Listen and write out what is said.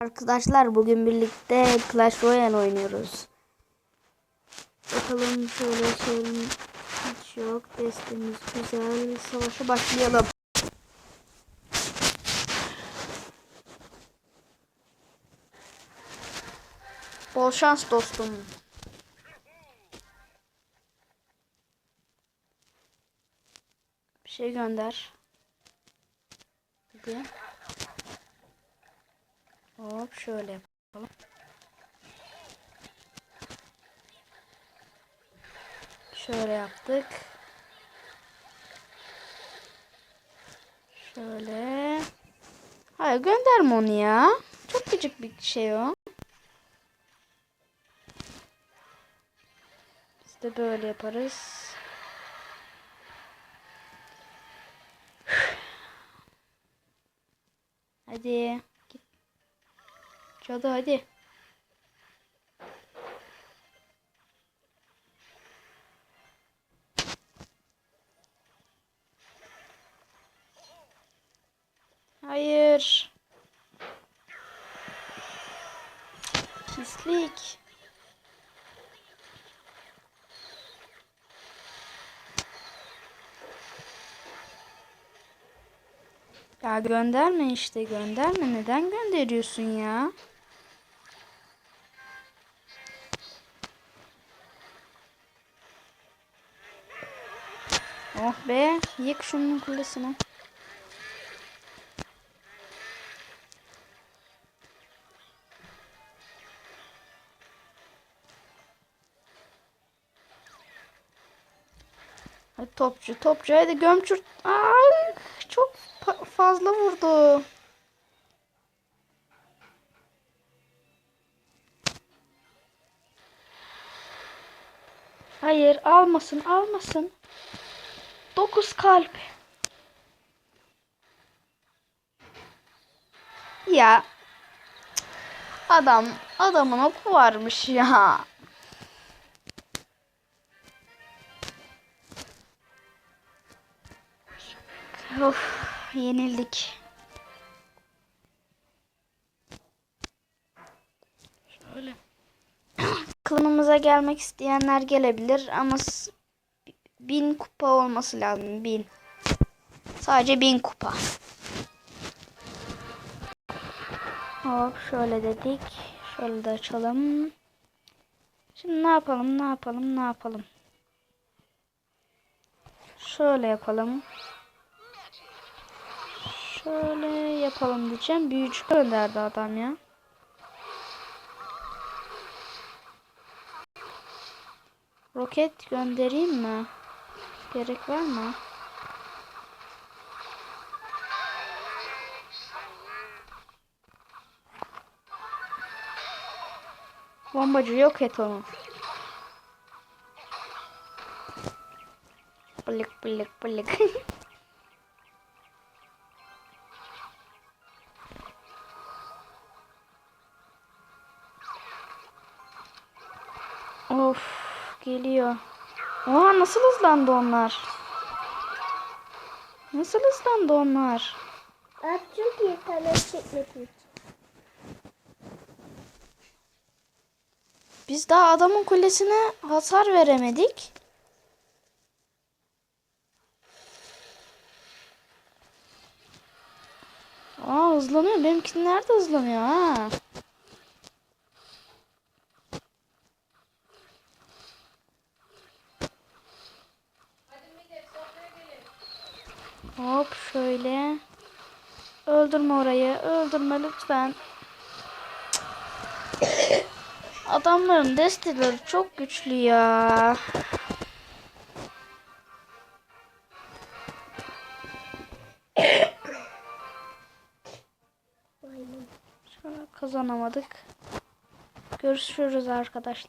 Arkadaşlar bugün birlikte Clash Royale oynuyoruz. Bakalım şöyle sorun hiç yok. Destemiz güzel. Savaşa başlayalım. Bol şans dostum. Bir şey gönder. Hadi. Hop şöyle yapalım. Şöyle yaptık. Şöyle. Hayır gönderme onu ya. Çok küçük bir şey o. Biz de böyle yaparız. Hadi. Cadı hadi. Hayır. Pislik. Ya gönderme işte gönderme. Neden gönderiyorsun ya? Oh be. Yık şunun kulesini. Hadi topçu topçu hadi gömçür. Ay çok fa- fazla vurdu. Hayır almasın almasın. 9 kalp. Ya. Adam adamın oku varmış ya. Of yenildik. Şöyle. Klanımıza gelmek isteyenler gelebilir ama bin kupa olması lazım. Bin. Sadece bin kupa. Hop şöyle dedik. Şöyle de açalım. Şimdi ne yapalım ne yapalım ne yapalım. Şöyle yapalım. Şöyle yapalım diyeceğim. Büyücü gönderdi adam ya. Roket göndereyim mi? Gerek var mı? Bombacı yok et onu. Bılık bılık bılık. Of geliyor. Oha nasıl hızlandı onlar? Nasıl hızlandı onlar? İyi kanal çekmek için. Biz daha adamın kulesine hasar veremedik. Aa hızlanıyor. Benimki nerede hızlanıyor ha? Hop şöyle. Öldürme orayı. Öldürme lütfen. Adamların desteleri çok güçlü ya. Kazanamadık. Görüşürüz arkadaşlar.